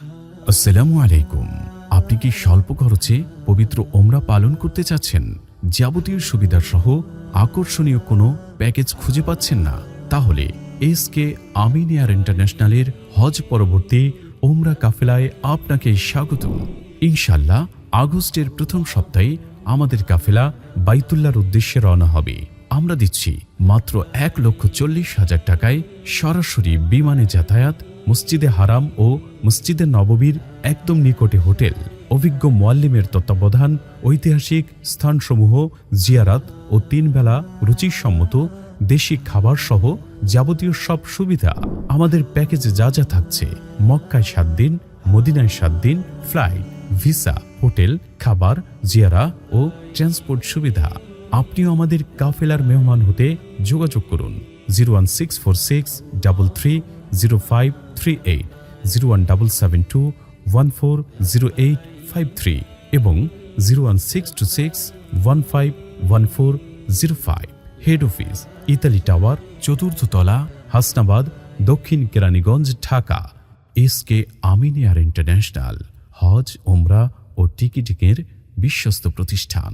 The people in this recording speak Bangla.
আসসালামু আলাইকুম। আপনি কি স্বল্প খরচে পবিত্র ওমরা পালন করতে চাচ্ছেন? যাবতীয় সুবিধা সহ আকর্ষণীয় কোনো প্যাকেজ খুঁজে পাচ্ছেন না? তাহলে এস কে আমিন এয়ার ইন্টারন্যাশনালের হজ পরবর্তী ওমরা কাফেলায় আপনাকে স্বাগত ইনশাল্লাহ আগস্টের প্রথম সপ্তাহে আমাদের কাফেলা বাইতুল্লার উদ্দেশ্যে রওনা হবে। আমরা দিচ্ছি মাত্র এক লক্ষ চল্লিশ হাজার টাকায় সরাসরি বিমানে যাতায়াত মসজিদে হারাম ও মসজিদে নববীর একদম নিকটে হোটেল। অভিজ্ঞ মোয়াল্লিমের তত্ত্বাবধান, ঐতিহাসিক স্থানসমূহ, জিয়ারাত ও তিনবেলা রুচিসম্মত দেশি খাবার সহ যাবতীয় সব সুবিধা। আমাদের প্যাকেজে যা যা থাকছে, মক্কায় সাত দিন, মদিনায় সাত দিন, ফ্লাইট, ভিসা, হোটেল, খাবার, জিয়ারা ও ট্রান্সপোর্ট সুবিধা। আপনিও আমাদের কাফেলার মেহমান হতে যোগাযোগ করুন। Zero one six four six double three zero five three eight zero one double seven two one four zero eight five three এবং zero one six two six one five one four zero five head office Italy tower চতুর্থ তলা হাসনাবাদ দক্ষিণ Keraniganj Dhaka S K Amin air international হজ ওমরা ও টিকিটিকের বিশ্বস্ত প্রতিষ্ঠান।